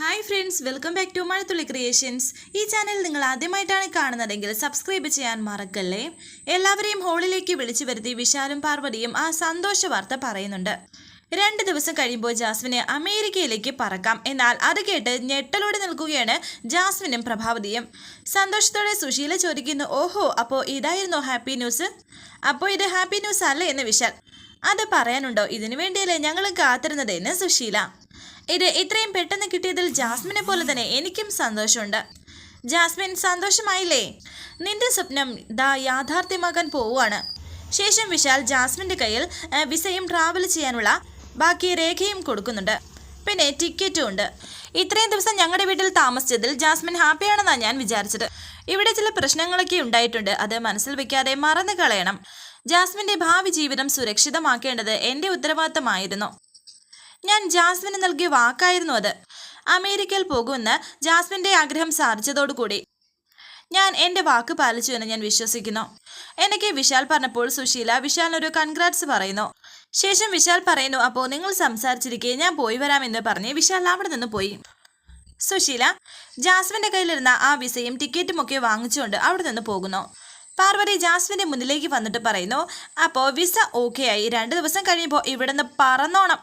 Hi friends welcome back to Mazhathulli creations ഈ channel നിങ്ങൾ ആദ്യമായിട്ടാണ് കാണുന്നതെങ്കിൽ സബ്സ്ക്രൈബ് ചെയ്യാൻ മറക്കല്ലേ? എല്ലാവരെയും ഹോളിലേക്ക് വിളിച്ചു വരുത്തി വിശാലും പാർവതിയും ആ സന്തോഷ വാർത്ത പറയുന്നുണ്ട്. രണ്ട് ദിവസം കഴിയുമ്പോൾ ജാസ്മിനെ അമേരിക്കയിലേക്ക് പറക്കാം. എന്നാൽ അത് കേട്ട് ഞെട്ടലോടെ നിൽക്കുകയാണ് ജാസ്മിനും പ്രഭാവതിയും. സന്തോഷത്തോടെ സുശീല ചോദിക്കുന്നു ഓഹോ അപ്പോൾ ഇതായിരുന്നു ഹാപ്പി ന്യൂസ് അപ്പോൾ ഇത് ഹാപ്പി ന്യൂസ് അല്ലേ? എന്ന് വിശാൽ. അത് പറയാനുണ്ടോ? ഇതിനു വേണ്ടിയല്ലേ ഞങ്ങൾ കാത്തിരുന്നത് എന്ന് സുശീല. ഇത് ഇത്രയും പെട്ടെന്ന് കിട്ടിയതിൽ ജാസ്മിനെ പോലെ തന്നെ എനിക്കും സന്തോഷമുണ്ട്. ജാസ്മിൻ സന്തോഷമായില്ലേ? നിന്റെ സ്വപ്നം ദാ യാഥാർത്ഥ്യമാകാൻ പോവുകയാണ്. ശേഷം വിശാൽ ജാസ്മിന്റെ കയ്യിൽ വിസയും ട്രാവൽ ചെയ്യാനുള്ള ബാക്കി രേഖയും കൊടുക്കുന്നുണ്ട്. പിന്നെ ടിക്കറ്റും ഉണ്ട്. ഇത്രയും ദിവസം ഞങ്ങളുടെ വീട്ടിൽ താമസിച്ചതിൽ ജാസ്മിൻ ഹാപ്പിയാണെന്നാണ് ഞാൻ വിചാരിച്ചത്. ഇവിടെ ചില പ്രശ്നങ്ങളൊക്കെ ഉണ്ടായിട്ടുണ്ട്. അത് മനസ്സിൽ വെക്കാതെ മറന്നു കളയണം ജാസ്മിന്റെ ഭാവി ജീവിതം സുരക്ഷിതമാക്കേണ്ടത് എന്റെ ഉത്തരവാദിത്തമായിരുന്നു. ഞാൻ ജാസ്മിന് നൽകിയ വാക്കായിരുന്നു അത്. അമേരിക്കയിൽ പോകുമെന്ന് ജാസ്മിന്റെ ആഗ്രഹം സാധിച്ചതോടുകൂടി ഞാൻ എന്റെ വാക്ക് പാലിച്ചു എന്ന് ഞാൻ വിശ്വസിക്കുന്നു. എനിക്ക് വിശാൽ പറഞ്ഞപ്പോൾ സുശീല വിശാലിനൊരു കൺഗ്രാറ്റ്സ് പറയുന്നു. ശേഷം വിശാൽ പറയുന്നു അപ്പോൾ നിങ്ങൾ സംസാരിച്ചിരിക്കെ ഞാൻ പോയി വരാമെന്ന് പറഞ്ഞ് വിശാൽ അവിടെ നിന്ന് പോയി. സുശീല ജാസ്മിന്റെ കയ്യിലിരുന്ന ആ വിസയും ടിക്കറ്റും ഒക്കെ വാങ്ങിച്ചുകൊണ്ട് അവിടെ നിന്ന് പോകുന്നു. പാർവതി ജാസ്മിന്റെ മുന്നിലേക്ക് വന്നിട്ട് പറയുന്നു അപ്പോൾ വിസ ഓക്കെ ആയി. രണ്ട് ദിവസം കഴിയുമ്പോൾ ഇവിടെ നിന്ന് പറന്നോണം.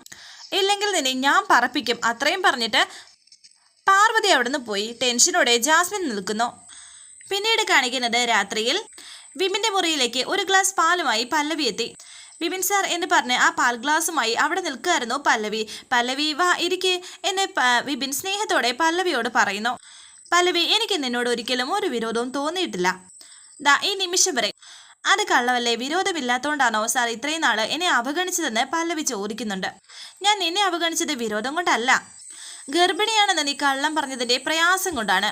ഇല്ലെങ്കിൽ നിന്നെ ഞാൻ പറപ്പിക്കും. അത്രയും പറഞ്ഞിട്ട് പാർവതി അവിടുന്ന് പോയി. ടെൻഷനോടെ ജാസ്മിൻ നിൽക്കുന്നു. പിന്നീട് കാണിക്കുന്നത് രാത്രിയിൽ വിമിന്റെ മുറിയിലേക്ക് ഒരു ഗ്ലാസ് പാലുമായി പല്ലവി എത്തി. വിപിൻ സാർ എന്ന് പറഞ്ഞ് ആ പാൽ ഗ്ലാസുമായി അവിടെ നിൽക്കുകയായിരുന്നു പല്ലവി. പല്ലവി വാ ഇരിക്കെ എന്ന് വിപിൻ സ്നേഹത്തോടെ പല്ലവിയോട് പറയുന്നു. പല്ലവി എനിക്ക് നിന്നോട് ഒരിക്കലും ഒരു വിരോധവും തോന്നിയിട്ടില്ല. ദാ ഈ നിമിഷം വരെ അത് കള്ളവല്ലേ? വിരോധമില്ലാത്തതുകൊണ്ടാണോ സാർ ഇത്രയും നാൾ എന്നെ അവഗണിച്ചതെന്ന് പല്ലവി ചോദിക്കുന്നുണ്ട്. ഞാൻ നിന്നെ അവഗണിച്ചത് വിരോധം കൊണ്ടല്ല. ഗർഭിണിയാണെന്ന് നീ കള്ളം പറഞ്ഞതിന്റെ പ്രയാസം കൊണ്ടാണ്.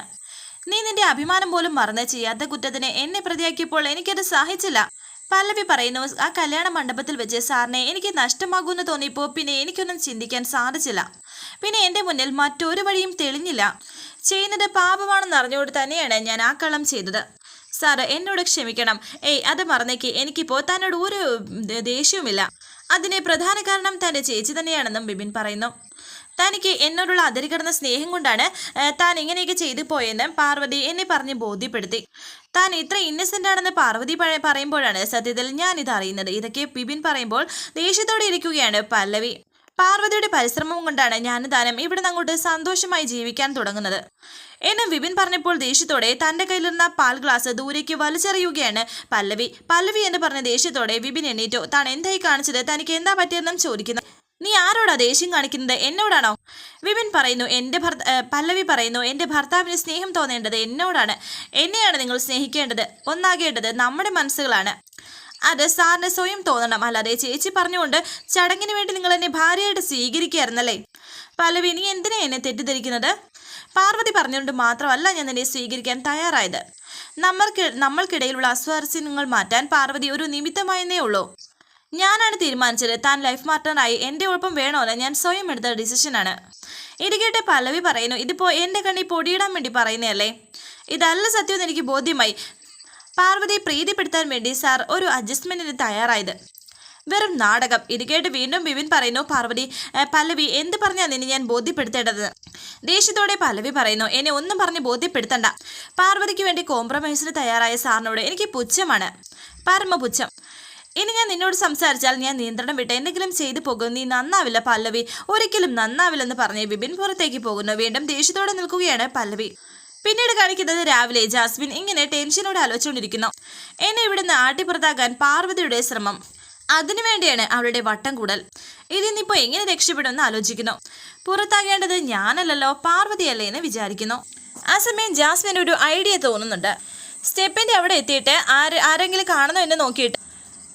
നീ നിന്റെ അഭിമാനം പോലും മറന്ന് ചെയ്യാത്ത കുറ്റത്തിന് എന്നെ പ്രതിയാക്കിയപ്പോൾ എനിക്കത് സഹിച്ചില്ല. പല്ലവി പറയുന്നു ആ കല്യാണ മണ്ഡപത്തിൽ വെച്ച് സാറിനെ എനിക്ക് നഷ്ടമാകുമെന്ന് തോന്നിയപ്പോൾ പിന്നെ എനിക്കൊന്നും ചിന്തിക്കാൻ സാധിച്ചില്ല. പിന്നെ എന്റെ മുന്നിൽ മറ്റൊരു വഴിയും തെളിഞ്ഞില്ല. ചെയ്യുന്നത് പാപമാണെന്ന് അറിഞ്ഞുകൊണ്ട് തന്നെയാണ് ഞാൻ ആ കള്ളം ചെയ്തത്. സാറ് എന്നോട് ക്ഷമിക്കണം. ഏയ് അത് മറന്നേക്ക്. എനിക്കിപ്പോൾ തന്നോട് ഒരു ദേഷ്യവുമില്ല. അതിന് പ്രധാന കാരണം തന്റെ ചേച്ചി തന്നെയാണെന്നും ബിബിൻ പറയുന്നു. തനിക്ക് എന്നോടുള്ള അതിരുകടന്ന സ്നേഹം കൊണ്ടാണ് താൻ ഇങ്ങനെയൊക്കെ ചെയ്തു പോയെന്ന് പാർവതി എന്നെ പറഞ്ഞ് ബോധ്യപ്പെടുത്തി. താൻ ഇത്ര ഇന്നസെന്റ് ആണെന്ന് പാർവതി പഴ- പറയുമ്പോഴാണ് സത്യത്തിൽ ഞാൻ അറിയുന്നത് ഇതൊക്കെ ബിബിൻ പറയുമ്പോൾ ദേഷ്യത്തോടെ ഇരിക്കുകയാണ് പല്ലവി. പാർവതിയുടെ പരിശ്രമം കൊണ്ടാണ് താനും ഇവിടെ അങ്ങോട്ട് സന്തോഷമായി ജീവിക്കാൻ തുടങ്ങുന്നത്. എന്ന് വിപിൻ പറഞ്ഞപ്പോൾ ദേഷ്യത്തോടെ തന്റെ കയ്യിലിരുന്ന പാൽ ഗ്ലാസ് ദൂരേക്ക് വലിച്ചെറിയുകയാണ് പല്ലവി. പല്ലവി എന്ന് പറഞ്ഞ ദേഷ്യത്തോടെ വിപിൻ എണ്ണീറ്റോ താൻ എന്തായി കാണിച്ചത്? തനിക്ക് എന്താ പറ്റിയതെന്നും ചോദിക്കുന്നു. നീ ആരോടാ ദേഷ്യം കാണിക്കുന്നത്? എന്നോടാണോ? വിപിൻ പറയുന്നു എന്റെ ഭർത്ത പല്ലവി പറയുന്നു എന്റെ ഭർത്താവിന് സ്നേഹം തോന്നേണ്ടത് എന്നോടാണ്. എന്നെയാണ് നിങ്ങൾ സ്നേഹിക്കേണ്ടത്. ഒന്നാകേണ്ടത് നമ്മുടെ മനസ്സുകളാണ്. അത് സാറിന് സ്വയം തോന്നണം അല്ലാതെ ചേച്ചി പറഞ്ഞുകൊണ്ട് ചടങ്ങിന് വേണ്ടി നിങ്ങൾ എന്നെ ഭാര്യയായിട്ട് സ്വീകരിക്കുകയായിരുന്നല്ലേ? പല്ലവി നീ എന്തിനാ എന്നെ തെറ്റിദ്ധരിക്കുന്നത്? പാർവതി പറഞ്ഞുകൊണ്ട് മാത്രമല്ല ഞാൻ എന്നെ സ്വീകരിക്കാൻ തയ്യാറായത്. നമ്മൾക്ക് നമ്മൾക്കിടയിലുള്ള അസ്വാരസ്യങ്ങൾ മാറ്റാൻ പാർവതി ഒരു നിമിത്തമായെന്നേ ഉള്ളൂ. ഞാനാണ് തീരുമാനിച്ചത്. താൻ ലൈഫ് മാർട്ടണായി എന്റെ ഒപ്പം വേണമല്ല ഞാൻ സ്വയം എടുത്ത ഡിസിഷനാണ്. ഇത് കേട്ട് പല്ലവി പറയുന്നു ഇതിപ്പോൾ എന്റെ കണ്ണി പൊടിയിടാൻ വേണ്ടി പറയുന്നതല്ലേ? ഇതല്ല സത്യം എന്ന് എനിക്ക് ബോധ്യമായി. പാർവതി പ്രീതിപ്പെടുത്താൻ വേണ്ടി സാർ ഒരു അഡ്ജസ്റ്റ്മെന്റിന് തയ്യാറായത്. വെറും നാടകം. ഇത് കേട്ട് വീണ്ടും വിപിൻ പറയുന്നു പാർവതി പല്ലവി എന്ത് പറഞ്ഞാൽ നിന്നെ ഞാൻ ബോധ്യപ്പെടുത്തേണ്ടത്? ദേഷ്യത്തോടെ പല്ലവി പറയുന്നു എന്നെ ഒന്നും പറഞ്ഞ് ബോധ്യപ്പെടുത്തണ്ട. പാർവതിക്ക് വേണ്ടി കോംപ്രമൈസിന് തയ്യാറായ സാറിനോട് എനിക്ക് പുച്ഛമാണ്. പരമപുച്ഛം. ഇനി ഞാൻ നിന്നോട് സംസാരിച്ചാൽ ഞാൻ നിയന്ത്രണം വിട്ട് എന്തെങ്കിലും ചെയ്തു പോകും. നീ നന്നാവില്ല പല്ലവി. ഒരിക്കലും നന്നാവില്ലെന്ന് പറഞ്ഞ് വിപിൻ പുറത്തേക്ക് പോകുന്നു. വീണ്ടും ദേഷ്യത്തോടെ നിൽക്കുകയാണ് പല്ലവി. പിന്നീട് കാണിക്കുന്നത് രാവിലെ ജാസ്മിൻ ഇങ്ങനെ ടെൻഷനോടെ ആലോചിച്ചുകൊണ്ടിരിക്കുന്നു. എന്നെ ഇവിടുന്ന് ആട്ടിപ്പുറത്താക്കാൻ പാർവതിയുടെ ശ്രമം. അതിനുവേണ്ടിയാണ് അവളുടെ വട്ടം കൂടൽ. ഇതിന്നിപ്പോൾ എങ്ങനെ രക്ഷപ്പെടുമെന്ന് ആലോചിക്കുന്നു. പുറത്താകേണ്ടത് ഞാനല്ലല്ലോ പാർവതിയല്ലേ എന്ന് വിചാരിക്കുന്നു. ആ സമയം ജാസ്മിൻ ഒരു ഐഡിയ തോന്നുന്നുണ്ട്. സ്റ്റെപ്പിന്റെ അവിടെ എത്തിയിട്ട് ആര് ആരെങ്കിലും കാണുന്നോ എന്ന് നോക്കിയിട്ട്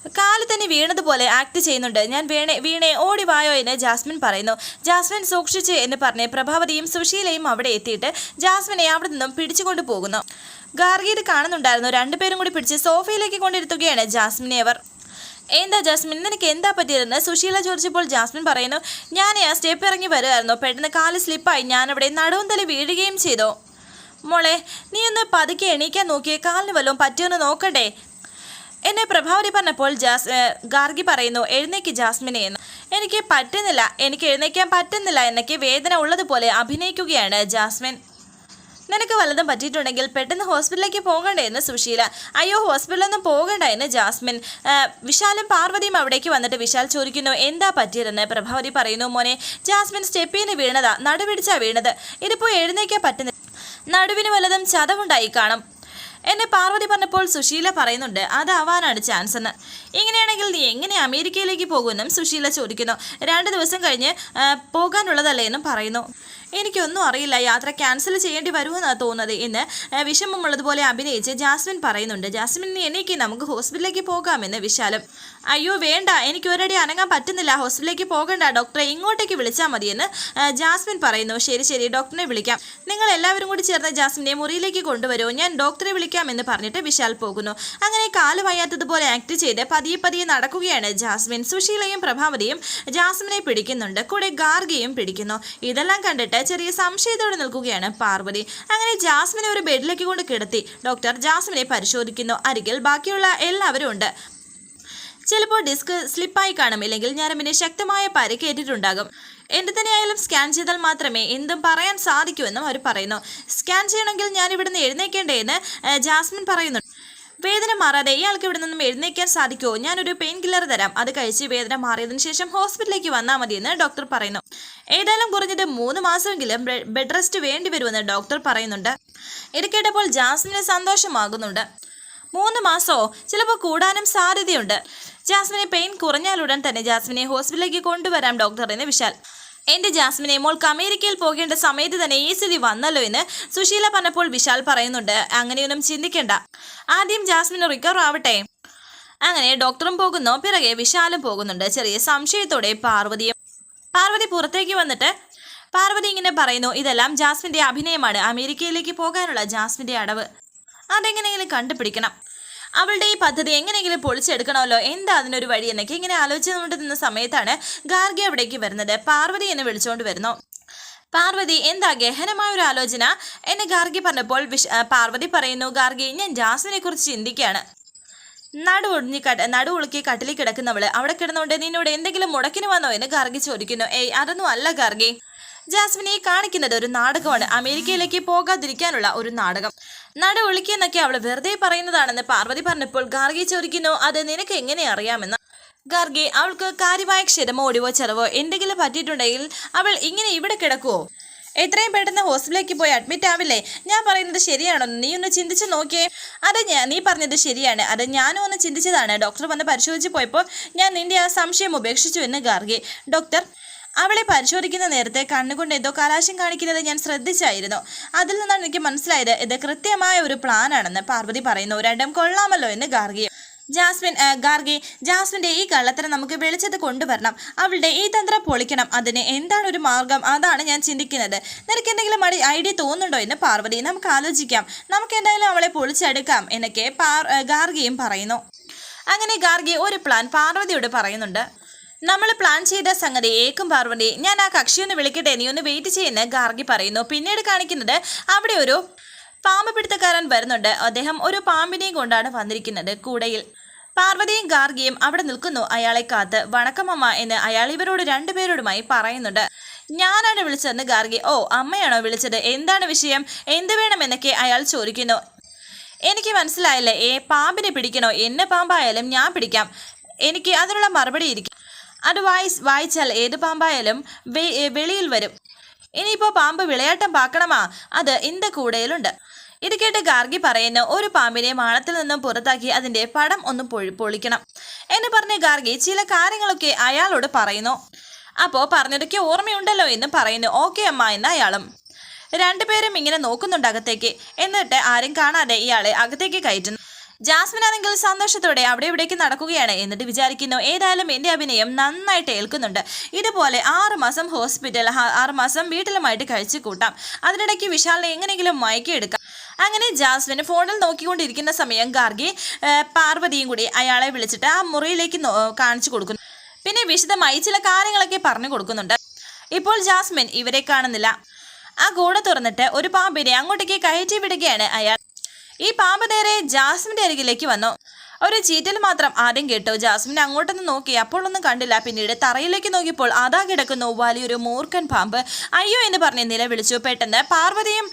കാൽ തന്നെ വീണതുപോലെ ആക്ട് ചെയ്യുന്നുണ്ട്. ഞാൻ വീണെ വീണെ ഓടി വായോ എന്ന് ജാസ്മിൻ പറയുന്നു. ജാസ്മിൻ സൂക്ഷിച്ച് എന്ന് പറഞ്ഞ് പ്രഭാവതിയും സുശീലയും അവിടെ എത്തിയിട്ട് ജാസ്മിനെ അവിടെ നിന്നും പിടിച്ചുകൊണ്ട് പോകുന്നു. ഗാർഗീത് കാണുന്നുണ്ടായിരുന്നു. രണ്ടുപേരും കൂടി പിടിച്ച് സോഫയിലേക്ക് കൊണ്ടിരുത്തുകയാണ് ജാസ്മിനെ അവർ. എന്താ ജാസ്മിൻ നിനക്ക് എന്താ പറ്റിയതെന്ന് സുശീല ചോദിച്ചപ്പോൾ ജാസ്മിൻ പറയുന്നു ഞാൻ ആ സ്റ്റെപ്പ് ഇറങ്ങി വരുമായിരുന്നു പെട്ടെന്ന് കാൽ സ്ലിപ്പായി ഞാനവിടെ നടുവും തല വീഴുകയും ചെയ്തു. മോളെ നീ ഒന്ന് പതുക്കെ എണീക്കാൻ നോക്കിയേ. കാലിന് വല്ലതും പറ്റിയൊന്ന് നോക്കട്ടെ എന്നെ പ്രഭാവതി പറഞ്ഞപ്പോൾ ജാസ് ഗാർഗി പറയുന്നു എഴുന്നേക്ക് ജാസ്മിനെ എന്ന്. എനിക്ക് പറ്റുന്നില്ല എനിക്ക് എഴുന്നേക്കാൻ പറ്റുന്നില്ല എന്നൊക്കെ വേദന ഉള്ളതുപോലെ അഭിനയിക്കുകയാണ് ജാസ്മിൻ. നിനക്ക് വല്ലതും പറ്റിയിട്ടുണ്ടെങ്കിൽ പെട്ടെന്ന് ഹോസ്പിറ്റലിലേക്ക് പോകണ്ടേ എന്ന് സുശീല. അയ്യോ ഹോസ്പിറ്റലൊന്നും പോകണ്ട എന്ന് ജാസ്മിൻ. വിശാലും പാർവതിയും അവിടേക്ക് വന്നിട്ട് വിശാൽ ചോദിക്കുന്നു എന്താ പറ്റിയതെന്ന്? പ്രഭാവതി പറയുന്നു മോനെ ജാസ്മിൻ സ്റ്റെപ്പിന് വീണതാ നടുപിടിച്ചാ വീണത്. ഇതിപ്പോൾ എഴുന്നേക്കാൻ പറ്റുന്നില്ല. നടുവിന് വല്ലതും ചതവുണ്ടായി കാണും. എന്നെ പാർവതി പറഞ്ഞപ്പോൾ സുശീല പറയുന്നുണ്ട് അതാവാനാണ് ചാൻസ് എന്ന്. ഇങ്ങനെയാണെങ്കിൽ നീ എങ്ങനെ അമേരിക്കയിലേക്ക് പോകുമെന്നും സുശീല ചോദിക്കുന്നു. രണ്ട് ദിവസം കഴിഞ്ഞ് പോകാനുള്ളതല്ലേ എന്നും പറയുന്നു. എനിക്കൊന്നും അറിയില്ല. യാത്ര ക്യാൻസൽ ചെയ്യേണ്ടി വരുമെന്നാണ് തോന്നുന്നത് എന്ന് വിഷമമുള്ളതുപോലെ അഭിനയിച്ച് ജാസ്മിൻ പറയുന്നുണ്ട്. ജാസ്മിൻ എനിക്ക് നമുക്ക് ഹോസ്പിറ്റലിലേക്ക് പോകാമെന്ന് വിശാലം. അയ്യോ വേണ്ട. എനിക്ക് ഒരടി അനങ്ങാൻ പറ്റുന്നില്ല. ഹോസ്പിറ്റലിലേക്ക് പോകണ്ട. ഡോക്ടറെ ഇങ്ങോട്ടേക്ക് വിളിച്ചാൽ മതിയെന്ന് ജാസ്മിൻ പറയുന്നു. ശരി ശരി. ഡോക്ടറിനെ വിളിക്കാം. നിങ്ങൾ എല്ലാവരും കൂടി ചേർന്ന് ജാസ്മിനെ മുറിയിലേക്ക് കൊണ്ടുവരുമോ ഞാൻ ഡോക്ടറെ വിളിക്കാമെന്ന് പറഞ്ഞിട്ട് വിശാൽ പോകുന്നു. അങ്ങനെ കാൽ വയ്യാത്തതുപോലെ ആക്ട് ചെയ്ത് പതിയെ പതിയെ നടക്കുകയാണ് ജാസ്മിൻ. സുശീലയും പ്രഭാവതിയും ജാസ്മിനെ പിടിക്കുന്നുണ്ട്. കൂടെ ഗാർഗയും പിടിക്കുന്നു. ഇതെല്ലാം കണ്ടിട്ട് ചെറിയ സംശയത്തോടെ നിൽക്കുകയാണ് പാർവതി. അങ്ങനെ ജാസ്മിനെ ഒരു ബെഡിലേക്ക് കൊണ്ട് കിടത്തി. ഡോക്ടർ ജാസ്മിനെ പരിശോധിക്കുന്നു. അരികിൽ ബാക്കിയുള്ള എല്ലാവരും ഉണ്ട്. ചിലപ്പോൾ ഡിസ്ക് സ്ലിപ്പായി കാണും. ഇല്ലെങ്കിൽ ഞരമ്പിന് ശക്തമായ പരിക്കേറ്റിട്ടുണ്ടാകും. എന്ത് തന്നെയായാലും സ്കാൻ ചെയ്താൽ മാത്രമേ എന്തും പറയാൻ സാധിക്കൂ എന്നും അവർ പറയുന്നു. സ്കാൻ ചെയ്യണമെങ്കിൽ ഞാൻ ഇവിടുന്ന് എഴുന്നേക്കേണ്ടേ എന്ന് ജാസ്മിൻ പറയുന്നു. വേദന മാറാതെ ഇയാൾക്ക് ഇവിടെ നിന്നും എഴുന്നേക്കാൻ സാധിക്കുമോ? ഞാനൊരു പെയിൻ കില്ലർ തരാം. അത് കഴിച്ച് വേദന മാറിയതിനു ശേഷം ഹോസ്പിറ്റലിലേക്ക് വന്നാൽ മതിയെന്ന് ഡോക്ടർ പറയുന്നു. ഏതായാലും കുറഞ്ഞത് മൂന്ന് മാസമെങ്കിലും ബെഡ് റെസ്റ്റ് വേണ്ടി വരുമെന്ന് ഡോക്ടർ പറയുന്നുണ്ട്. ഇത് കേട്ടപ്പോൾ ജാസ്മിന് സന്തോഷമാകുന്നുണ്ട്. മൂന്ന് മാസമോ ചിലപ്പോൾ കൂടാനും സാധ്യതയുണ്ട്. ജാസ്മിനെ പെയിൻ കുറഞ്ഞാലുടൻ തന്നെ ജാസ്മിനെ ഹോസ്പിറ്റലിലേക്ക് കൊണ്ടുവരാം ഡോക്ടർ എന്ന് വിശാൽ. എന്റെ ജാസ്മിനെ മോൾക്ക് അമേരിക്കയിൽ പോകേണ്ട സമയത്ത് തന്നെ ഈ സ്ഥിതി വന്നല്ലോ എന്ന് സുശീല പറഞ്ഞപ്പോൾ വിശാൽ പറയുന്നുണ്ട്. അങ്ങനെയൊന്നും ചിന്തിക്കണ്ട. ആദ്യം ജാസ്മിൻ റിക്കവർ ആവട്ടെ. അങ്ങനെ ഡോക്ടറും പോകുന്നു. പിറകെ വിശാലും പോകുന്നുണ്ട്. ചെറിയ സംശയത്തോടെ പാർവതിയും പാർവതി പുറത്തേക്ക് വന്നിട്ട് പാർവതി ഇങ്ങനെ പറയുന്നു ഇതെല്ലാം ജാസ്മിന്റെ അഭിനയമാണ്. അമേരിക്കയിലേക്ക് പോകാനുള്ള ജാസ്മിന്റെ അടവ്. അതെങ്ങനെയെങ്കിലും കണ്ടുപിടിക്കണം. അവളുടെ ഈ പദ്ധതി എങ്ങനെയെങ്കിലും പൊളിച്ചെടുക്കണമല്ലോ എന്താ അതിനൊരു വഴി എന്നൊക്കെ ഇങ്ങനെ ആലോചിച്ചുകൊണ്ട് നിന്ന സമയത്താണ് ഗാർഗി അവിടേക്ക് വരുന്നത്. പാർവതി എന്ന് വിളിച്ചുകൊണ്ട് വരുന്നു. പാർവതി എന്താ ഗഹനമായ ഒരു ആലോചന? എന്നെ ഗാർഗി പറഞ്ഞപ്പോൾ വിശ് പാർവതി പറയുന്നു ഗാർഗി ഞാൻ ജാസിനെ കുറിച്ച് ചിന്തിക്കുകയാണ്. നടു ഒടിഞ്ഞ് കട നടു ഉളുക്കി കട്ടിലിൽ കിടക്കുന്നവൾ അവിടെ കിടന്നുകൊണ്ട് നിന്നോട് എന്തെങ്കിലും മുടക്കിന് വന്നോ എന്ന് ഗാർഗി ചോദിക്കുന്നു. ഏയ് അതൊന്നും അല്ല ഗാർഗി. ജാസ്മിനെ കാണിക്കുന്നത് ഒരു നാടകമാണ്. അമേരിക്കയിലേക്ക് പോകാതിരിക്കാനുള്ള ഒരു നാടകം. നടു ഒളിക്കെന്നൊക്കെ അവൾ വെറുതെ പറയുന്നതാണെന്ന് പാർവതി പറഞ്ഞപ്പോൾ ഗാർഗി ചോദിക്കുന്നു അത് നിനക്ക് എങ്ങനെ അറിയാമെന്ന്? ഗാർഗി അവൾക്ക് കാര്യമായ ക്ഷരമോ ഒടിവോ ചെലവോ എന്തെങ്കിലും പറ്റിയിട്ടുണ്ടെങ്കിൽ അവൾ ഇങ്ങനെ ഇവിടെ കിടക്കുവോ? എത്രയും പെട്ടെന്ന് ഹോസ്പിറ്റലിലേക്ക് പോയി അഡ്മിറ്റ് ആവില്ലേ? ഞാൻ പറയുന്നത് ശരിയാണോ? നീ ഒന്ന് ചിന്തിച്ച് നോക്കിയേ. അത് ഞാൻ നീ പറഞ്ഞത് ശരിയാണ്. അത് ഞാനും ഒന്ന് ചിന്തിച്ചതാണ്. ഡോക്ടർ വന്ന് പരിശോധിച്ച് പോയപ്പോൾ ഞാൻ നിന്റെ ആ സംശയം ഉപേക്ഷിച്ചു എന്ന് ഗാർഗി. ഡോക്ടർ അവളെ പരിശോധിക്കുന്ന നേരത്തെ കണ്ണുകൊണ്ട് എന്തോ കലാശം കാണിക്കുന്നത് ഞാൻ ശ്രദ്ധിച്ചായിരുന്നു. അതിൽ നിന്നാണ് എനിക്ക് മനസ്സിലായത് ഇത് കൃത്യമായ ഒരു പ്ലാനാണെന്ന് പാർവതി പറയുന്നു. രണ്ടും കൊള്ളാമല്ലോ എന്ന് ഗാർഗി ജാസ്മിൻ ഗാർഗി ജാസ്മിന്റെ ഈ കള്ളത്തരം നമുക്ക് വെളിച്ചത്ത് കൊണ്ടുവരണം. അവളുടെ ഈ തന്ത്രം പൊളിക്കണം. അതിന് എന്താണ് ഒരു മാർഗം? അതാണ് ഞാൻ ചിന്തിക്കുന്നത്. നിനക്ക് എന്തെങ്കിലും അടി ഐഡിയ തോന്നുന്നുണ്ടോ എന്ന് പാർവതി നമുക്ക് ആലോചിക്കാം. നമുക്ക് എന്തായാലും അവളെ പൊളിച്ചെടുക്കാം എന്നൊക്കെ പാർ ഗാർഗിയും പറയുന്നു. അങ്ങനെ ഗാർഗി ഒരു പ്ലാൻ പാർവതിയോട് പറയുന്നുണ്ട്. നമ്മൾ പ്ലാൻ ചെയ്ത സംഗതി ഏക്കും പാർവതി ഞാൻ ആ കക്ഷി ഒന്ന് വിളിക്കട്ടെ നീ ഒന്ന് വെയിറ്റ് ചെയ്യുന്ന ഗാർഗി പറയുന്നു. പിന്നീട് കാണിക്കുന്നത് അവിടെ ഒരു പാമ്പ് പിടുത്തക്കാരൻ വരുന്നുണ്ട്. അദ്ദേഹം ഒരു പാമ്പിനെയും കൊണ്ടാണ് വന്നിരിക്കുന്നത്. കൂടയിൽ പാർവതിയും ഗാർഗിയും അവിടെ നിൽക്കുന്നു. അയാളെ കാത്ത് വണക്കമമ്മ എന്ന് അയാൾ ഇവരോട് രണ്ടുപേരോടുമായി പറയുന്നുണ്ട്. ഞാനാണ് വിളിച്ചതെന്ന് ഗാർഗി ഓ അമ്മയാണോ വിളിച്ചത്? എന്താണ് വിഷയം? എന്ത് വേണമെന്നൊക്കെ അയാൾ ചോദിക്കുന്നു. എനിക്ക് മനസ്സിലായില്ലേ? ഏ പാമ്പിനെ പിടിക്കണോ? എന്നെ പാമ്പായാലും ഞാൻ പിടിക്കാം. എനിക്ക് അതിനുള്ള മറുപടി ഇരിക്കും അത് വായി വായിച്ചാൽ ഏത് പാമ്പായാലും വെളിയിൽ വരും. ഇനിയിപ്പോൾ പാമ്പ് വിളയാട്ടം പാക്കണമാ. അത് ഇന്ത കൂടയിലുണ്ട്. ഇത് കേട്ട് ഗാർഗി പറയുന്നു ഒരു പാമ്പിനെ മാളത്തിൽ നിന്നും പുറത്താക്കി അതിന്റെ പടം ഒന്ന് പൊഴി പൊളിക്കണം. എന്ന് പറഞ്ഞ് ഗാർഗി ചില കാര്യങ്ങളൊക്കെ അയാളോട് പറയുന്നു. അപ്പോൾ പറഞ്ഞതൊക്കെ ഓർമ്മയുണ്ടല്ലോ എന്ന് പറയുന്നു. ഓക്കെ അമ്മ എന്ന് അയാളും. രണ്ടുപേരും ഇങ്ങനെ നോക്കുന്നുണ്ട് അകത്തേക്ക്. എന്നിട്ട് ആരും കാണാതെ ഇയാളെ അകത്തേക്ക് കയറ്റുന്നു. ജാസ്മിൻ ആണെങ്കിൽ സന്തോഷത്തോടെ അവിടെ ഇവിടേക്ക് നടക്കുകയാണ്. എന്നിട്ട് വിചാരിക്കുന്നു ഏതായാലും എന്റെ അഭിനയം നന്നായിട്ട് ഏൽക്കുന്നുണ്ട്. ഇതുപോലെ ആറ് മാസം ഹോസ്പിറ്റൽ ആറ് മാസം വീട്ടിലുമായിട്ട് കഴിച്ചു കൂട്ടാം. അതിനിടയ്ക്ക് വിശാലിനെ എങ്ങനെയെങ്കിലും മയക്കിയെടുക്കാം അങ്ങനെ ജാസ്മിന് ഫോണിൽ നോക്കിക്കൊണ്ടിരിക്കുന്ന സമയം ഗാർഗി പാർവതിയും കൂടി അയാളെ വിളിച്ചിട്ട് ആ മുറിയിലേക്ക് കാണിച്ചു കൊടുക്കുന്നു. പിന്നെ വിശദമായി ചില കാര്യങ്ങളൊക്കെ പറഞ്ഞു കൊടുക്കുന്നുണ്ട്. ഇപ്പോൾ ജാസ്മിൻ ഇവരെ കാണുന്നില്ല. ആ കൂടെ തുറന്നിട്ട് ഒരു പാമ്പിനെ അങ്ങോട്ടേക്ക് കയറ്റി വിടുകയാണ് അയാൾ. ഈ പാമ്പ് നേരെ ജാസ്മിന്റെ അരികിലേക്ക് വന്നു. ഒരു ചീറ്റൽ മാത്രം ആദ്യം കേട്ടു. ജാസ്മിൻ അങ്ങോട്ടൊന്ന് നോക്കി. അപ്പോൾ ഒന്നും കണ്ടില്ല. പിന്നീട് തറയിലേക്ക് നോക്കിയപ്പോൾ അതാ കിടക്കുന്നു വലിയൊരു മൂർഖൻ പാമ്പ്. അയ്യോ എന്ന് പറഞ്ഞ് നിലവിളിച്ചു. പെട്ടെന്ന് പാർവതിയും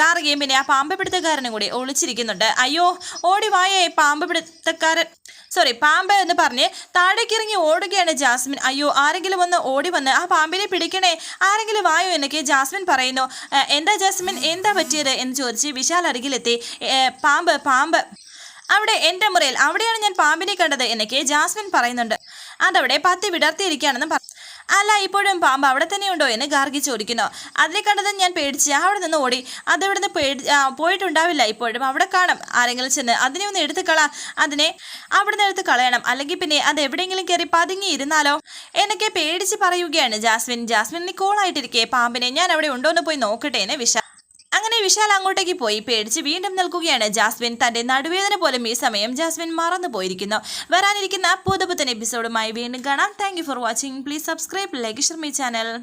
ഗാർഗയും പിന്നെ ആ പാമ്പ് പിടുത്തക്കാരനും കൂടി ഒളിച്ചിരിക്കുന്നുണ്ട്. അയ്യോ ഓടി വായേ പാമ്പ് പിടുത്തക്കാരൻ. സോറി പാമ്പ് എന്ന് പറഞ്ഞ് താഴേക്ക് ഇറങ്ങി ഓടുകയാണ് ജാസ്മിൻ. അയ്യോ ആരെങ്കിലും ഒന്ന് ഓടി വന്ന് ആ പാമ്പിനെ പിടിക്കണേ. ആരെങ്കിലും വായോ എന്നൊക്കെ ജാസ്മിൻ പറയുന്നു. എന്താ ജാസ്മിൻ? എന്താ പറ്റിയത്? എന്ന് ചോദിച്ച് വിശാൽ അരികിലെത്തി. പാമ്പ് പാമ്പ്. അവിടെ എന്റെ മുറിയിൽ അവിടെയാണ് ഞാൻ പാമ്പിനെ കണ്ടത് എന്നൊക്കെ ജാസ്മിൻ പറയുന്നുണ്ട്. അതവിടെ പത്തി വിടർത്തിയിരിക്കുകയാണെന്ന് പറ അല്ല ഇപ്പോഴും പാമ്പ് അവിടെ തന്നെയുണ്ടോ? എന്നെ ഗാർഗി ചോദിക്കുന്നു അതിനെ കണ്ടത് ഞാൻ പേടിച്ച് അവിടെ നിന്ന് ഓടി. അതവിടെ നിന്ന് പേടി പോയിട്ടുണ്ടാവില്ല. ഇപ്പോഴും അവിടെ കാണാം. ആരെങ്കിലും ചെന്ന് അതിനെ ഒന്ന് എടുത്ത് കള. അതിനെ അവിടെ നിന്ന് എടുത്ത് കളയണം. അല്ലെങ്കിൽ പിന്നെ അത് എവിടെയെങ്കിലും കയറി പതുങ്ങി ഇരുന്നാലോ? എന്നൊക്കെ പേടിച്ച് പറയുകയാണ് ജാസ്മിൻ. ജാസ്മിൻ കോളായിട്ടിരിക്കെ പാമ്പിനെ ഞാൻ അവിടെ ഉണ്ടോ എന്ന് പോയി നോക്കട്ടെ എന്നെ വിശാൽ അങ്ങനെ വിശാൽ അങ്ങോട്ടേക്ക് പോയി. പേടിച്ച് വീണ്ടും നിൽക്കുകയാണ് ജാസ്മിൻ. തന്റെ നടുവേദന പോലും ഈ സമയം ജാസ്മിൻ മറന്നു പോയിരിക്കുന്നു. വരാനിരിക്കുന്ന പുതുപുത്തൻ എപ്പിസോഡുമായി വീണ്ടും കാണാം. Thank for watching please subscribe like Sharmi channel